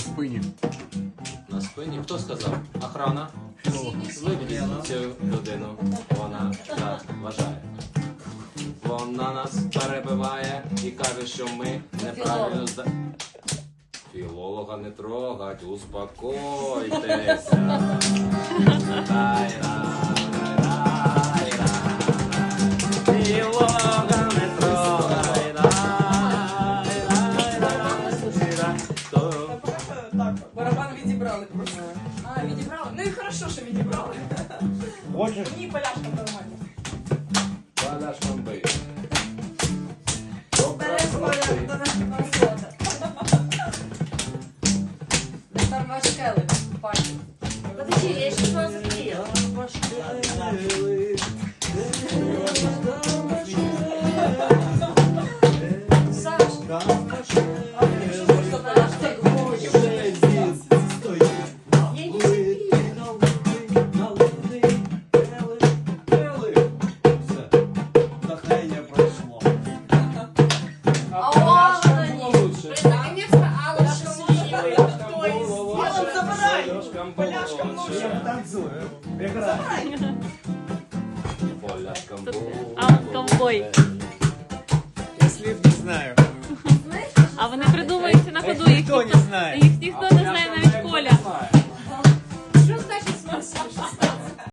на спині. На спині. Хто сказав? Охрана. Виведіть цю людину. Вона так вважає. Вона нас перебиває і каже, що ми неправильно зда... Філолога не трогать, успокойтеся. А, відібрали? Ну і хорошо, що відібрали. Хочеш? Мені поляшка нормально. Поляшком бий. Береш поля до нашого робота. Тепер ваш келик, пані. Подожди, я еще что запретила. Саш, Забирай. Поляшком Я танцюю. Прекрасно. Поляшком А ковбой. Я слів не знаю. А вони придумують на ходу, їх Ніхто ніхто, не знає. їх ніхто не